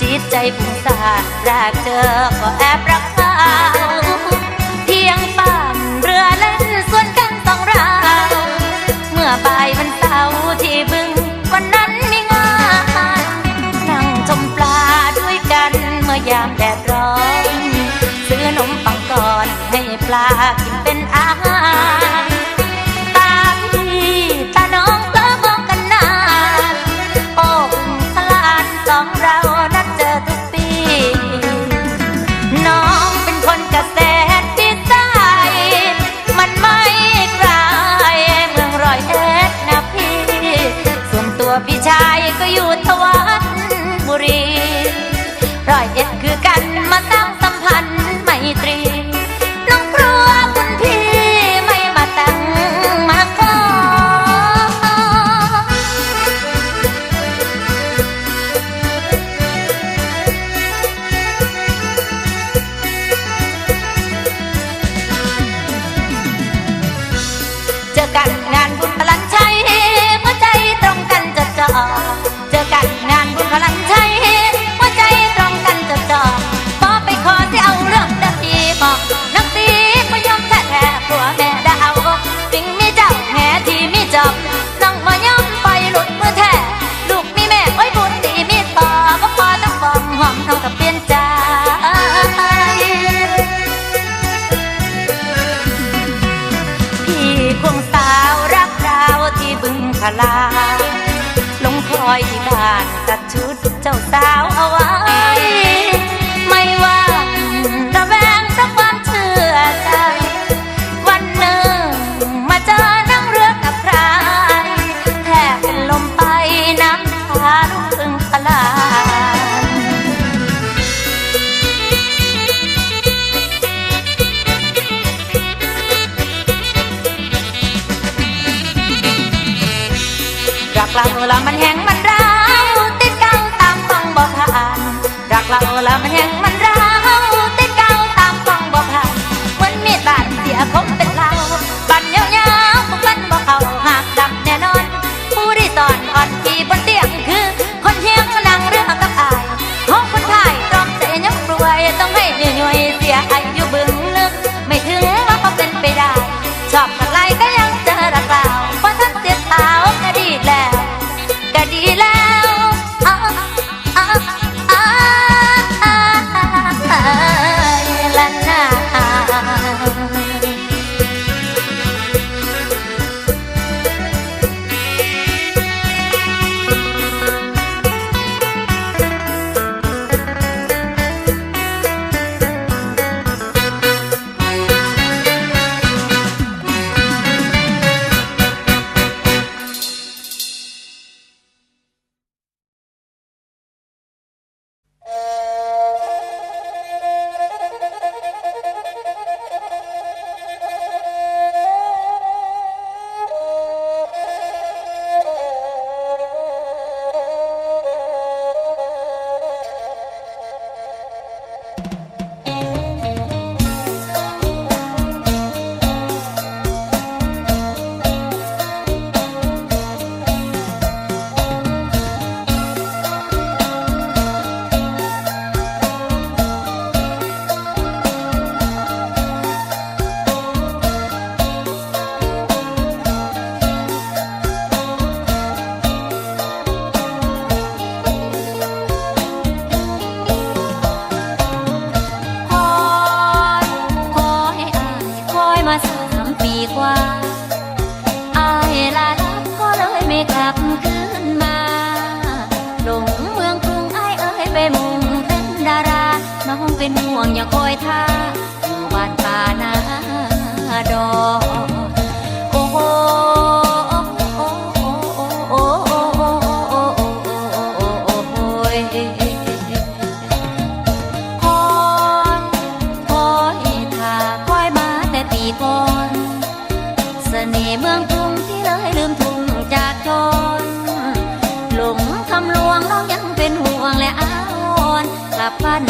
จิตใจผู้สานรกเจอก็แอบรักเขาเพียงปั่มเรือเล่นส่วนกันสองเราเมื่อบ่ายวันเสาร์ที่บึงวันนั้นมีงานนั่งชมปลาด้วยกันเมื่อยามแดดร้อนซื้อนมปังก่อนให้ปลา a company. วงอย่าคอยท่าอยู่บ้านป่านาดอกโอ้โหก่อนเสน่ห์เมืองกรุงที่เลยลืมทุ่งจากจรหลงคำลวงน้องยังเป็นห่วงและอ้อนกลับบ้าน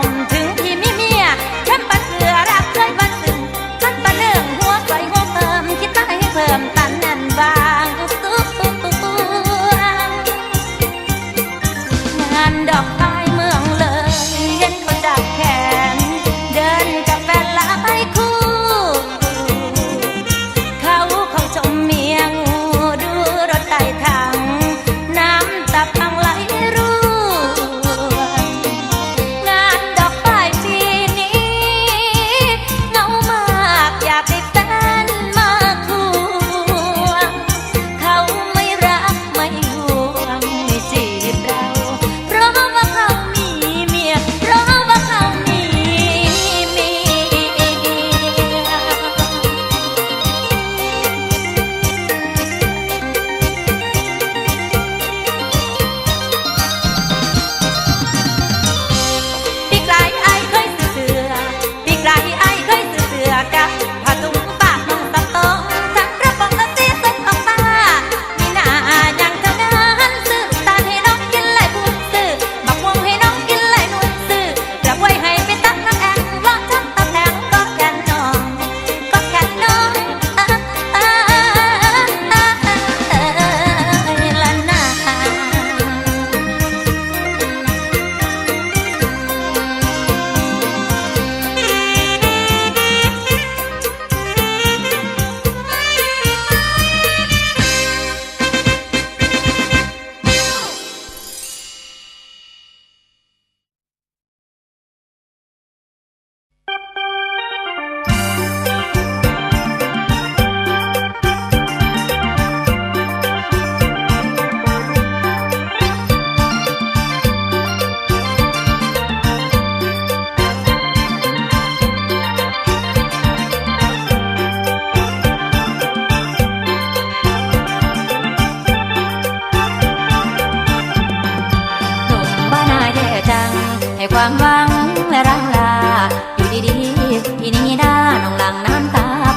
contigo.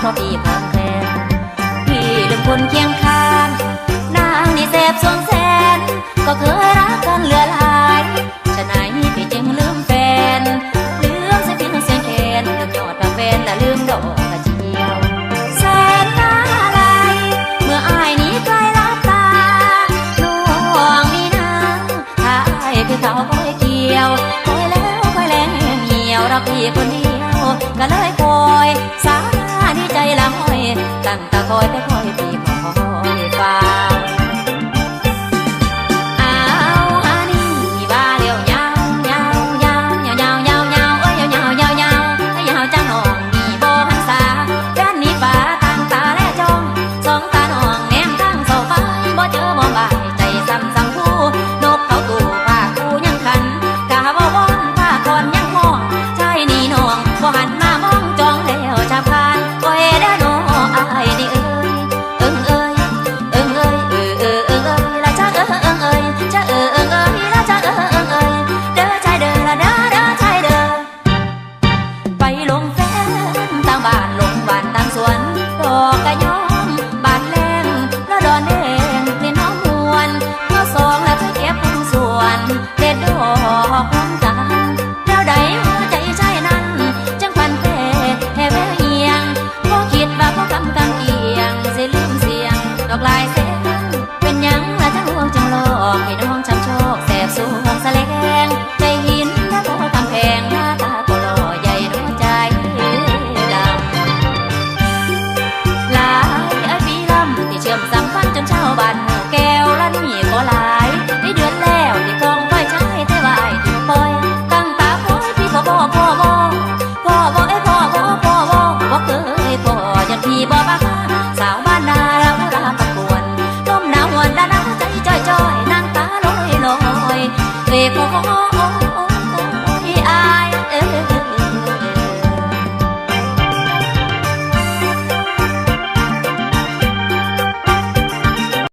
เพราะพี่พังแคลนพี่ลืมคนเคียงข้างนางนี่แสบสวงแสน ก็เคยรักกันเหลือหลายฉะไหนพี่จึงลืมแฟนลืมเสียงเพียงเสียงแคนลืมยอดพักแฟนและลืมดอกกระเจียวแสนน้าลายเมื่ออายนี้ใกล้รับตาน้องนี่นางถ้าอายคือเขาคอยเกี่ยวคอยแล้วคอยแลงเหี่ยวรักพี่คนเดียวก็เลยคอยสา ละห้อยตั้งตาคอยแต่คอยปี